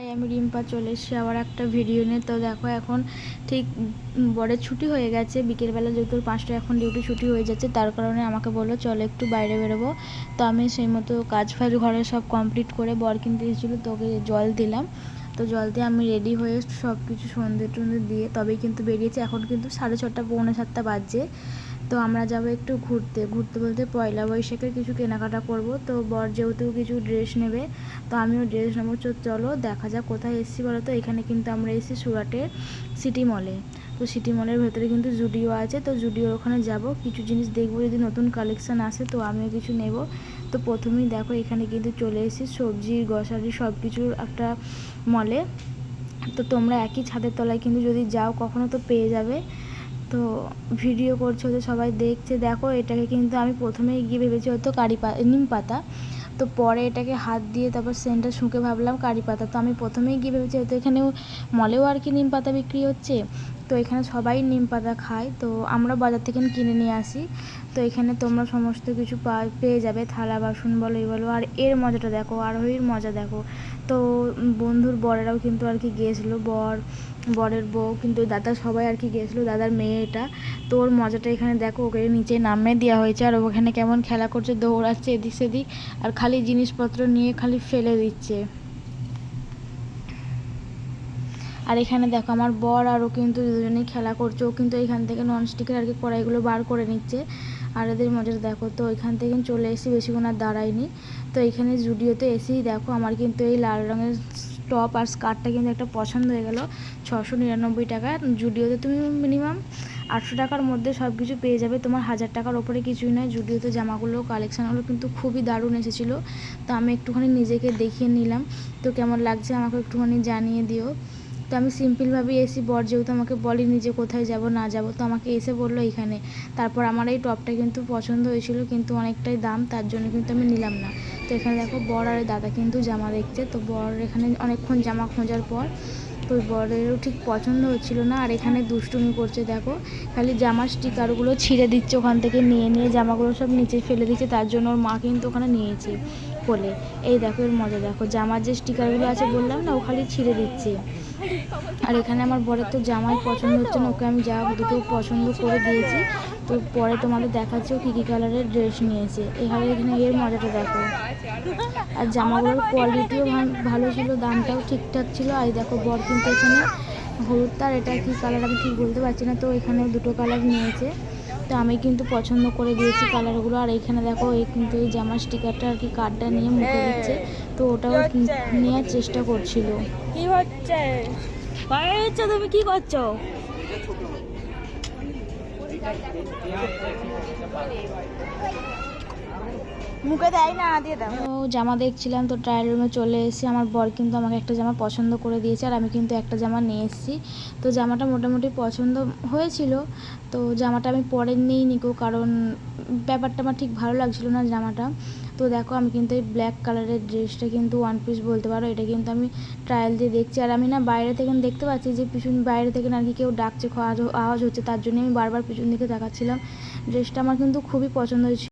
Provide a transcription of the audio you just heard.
High আমি রিম্পা চলে এসেছি আবার একটা ভিডিও নিয়ে। তো দেখো এখন ঠিক বরের ছুটি হয়ে গেছে। বিকেলবেলা যেহেতু পাঁচটা এখন ডিউটি ছুটি হয়ে যাচ্ছে, তার কারণে আমাকে বলল, চলো একটু বাইরে বেরোবো। তো আমি সেই মতো কাজ ফাজ ঘরে সব কমপ্লিট করে বর কিনতে এসেছিল তোকে জল দিলাম। তো জল দিয়ে আমি রেডি হয়ে সব কিছু সন্ধে টন্ধে দিয়ে তবেই কিন্তু বেরিয়েছি। এখন কিন্তু সাড়ে ছটা, পৌনে সাতটা বাজছে। তো আমরা যাব একটু ঘুরতে। ঘুরতে বলতে পয়লা বৈশাখের কিছু কেনাকাটা করব। তো বর যেহেতু কিছু ড্রেস নেবে, তো আমিও ড্রেস নেব। চলো দেখা যাক কোথায় এসেছি বলো তো? এখানে কিন্তু আমরা এসেছি সুরাটের সিটি মলে তো সিটি মলের ভেতরে কিন্তু জুডিও আছে। তো জুডিওর ওখানে যাব। কিছু জিনিস দেখব যদি নতুন কালেকশান আসে তো আমিও কিছু নেব। তো প্রথমেই দেখো এখানে কিন্তু চলে এসেছি সবজি গ্রসারি সব কিছুর একটা মলে তো তোমরা একই ছাদের তলায় কিন্তু যদি যাও কখনো তো পেয়ে যাবে। তো ভিডিও করছে তো সবাই দেখছে, দেখো এটাকে কিন্তু আমি প্রথমেই গিয়ে ভেবেছি হয়তো কারি পা, নিম পাতা। তো পরে এটাকে হাত দিয়ে তারপর সেন্টটা শুঁকে ভাবলাম কারি পাতা। তো আমি প্রথমেই গিয়ে ভেবেছি হয়তো এখানেও মলেও আর কি নিম পাতা বিক্রি হচ্ছে। তো এখানে সবাই নিম পাতা খায়। তো আমরা বাজার থেকে কিনে নিয়ে আসি। তো এখানে তোমরা সমস্ত কিছু পেয়ে যাবে। থালা, বাসন বলো এই বলো। আর এর মজাটা দেখো আরোহীর মজা দেখো। তো বন্ধুর বরেরাও কিন্তু আর কি গিয়েছিল, বর, বরের বউ কিন্তু দাদা সবাই আর কি গিয়েছিল, দাদার মেয়ে এটা। তো ওর মজাটা এখানে দেখো, ওকে নিচে নামিয়ে দেওয়া হয়েছে, আর ওখানে কেমন খেলা করছে, দৌড়াচ্ছে, এদিক সেদিক, আর খালি জিনিসপত্র নিয়ে খালি ফেলে দিচ্ছে। আর এখানে দেখো আমার বর আর ও কিন্তু দুজনেই খেলা করছে। ও কিন্তু এখান থেকে ননস্টিকের আর কি কড়াইগুলো বার করে নিচ্ছে। আর এদের মজার দেখো তো এখান থেকে চলে এসেছি বেশিক্ষণ আর দাঁড়াইনি তো এখানে জুডিওতে এসেই দেখো আমার কিন্তু এই লাল রঙের টপ আর স্কার্টটা কিন্তু একটা পছন্দ হয়ে গেল। ছশো নিরানব্বই টাকা। জুডিওতে তুমি মিনিমাম আটশো টাকার মধ্যে সব কিছু পেয়ে যাবে। তোমার হাজার টাকার ওপরে কিছুই নয়। জুডিওতে জামাগুলো কালেকশানগুলো কিন্তু খুবই দারুণ এসেছিল। তো আমি একটুখানি নিজেকে দেখিয়ে নিলাম। তো কেমন লাগছে আমাকে একটুখানি জানিয়ে দিও। তো আমি সিম্পলভাবেই এসি, বর যেহেতু আমাকে বলেনি যে কোথায় যাব, না যাব, তো আমাকে এসে বলল এখানে। তারপর আমার এই টপটা কিন্তু পছন্দ হয়েছিল, কিন্তু অনেকটাই দাম, তার জন্য কিন্তু আমি নিলাম না। তো এখানে দেখো বর আর দাদা কিন্তু জামা দেখছে, তো বর এখানে অনেকক্ষণ জামা খোঁজার পর, তো বরেরও ঠিক পছন্দ হচ্ছিল না, আর এখানে দুষ্টুমি করছে, দেখো। খালি জামার স্টিকারগুলো ছিঁড়ে দিচ্ছে ওখান থেকে, নিয়ে নিয়ে জামাগুলো সব নিচে ফেলে দিচ্ছে, তার জন্য ওর মা কিন্তু ওখানে নিয়েছে কোলে। এই দেখো এর মজা, দেখো জামার যে স্টিকারগুলো আছে বললাম না, ও খালি ছিঁড়ে দিচ্ছে। আর এখানে আমার বরের তো জামাই পছন্দ হচ্ছে না, ওকে আমি যা দুটো পছন্দ করে দিয়েছি। তো পরে তোমাদের দেখাচ্ছি ও কী কী কালারের ড্রেস নিয়েছে। এখানে এখানে এর মজাটা দেখো। আর জামাগুলোর কোয়ালিটিও ভালো ছিল, দামটাও ঠিকঠাক ছিল। আর দেখো, বর কিন্তু এখানে হলুদ তার এটা কী কালার আমি ঠিক বলতে পারছি না। তো এখানে দুটো কালার নিয়েছে। তো আমি কিন্তু পছন্দ করে দিয়েছি কালারগুলো। আর এখানে দেখো এই কিন্তু এই জামার স্টিকারটা আর কি কার্ডটা নিয়ে মুখে দিচ্ছে। তো ওটাও নেওয়ার চেষ্টা করছিল। কি হচ্ছে? তুমি কি করছ? মুখে দেয় না, দিয়ে দাও। জামা দেখছিলাম, তো ট্রায়াল রুমে চলে এসেছি। আমার বর কিন্তু আমাকে একটা জামা পছন্দ করে দিয়েছে, আর আমি কিন্তু একটা জামা নিয়ে এসেছি। তো জামাটা মোটামুটি পছন্দ হয়েছিল, তো জামাটা আমি পরে নিই নিকো কারণ ব্যাপারটা আমার ঠিক ভালো লাগছিল না জামাটা। তো দেখো, আমি কিন্তু এই ব্ল্যাক কালারের ড্রেসটা কিন্তু ওয়ান পিস বলতে পারো, এটা কিন্তু আমি ট্রায়াল দিয়ে দেখছি। আর আমি না বাইরে থেকে দেখতে পাচ্ছি যে পিছন, বাইরে থেকে নাকি কেউ ডাকছে আওয়াজ আওয়াজ হচ্ছে, তার জন্য আমি বারবার পিছন দিকে তাকাচ্ছিলাম। ড্রেসটা আমার কিন্তু খুবই পছন্দ হয়েছিল।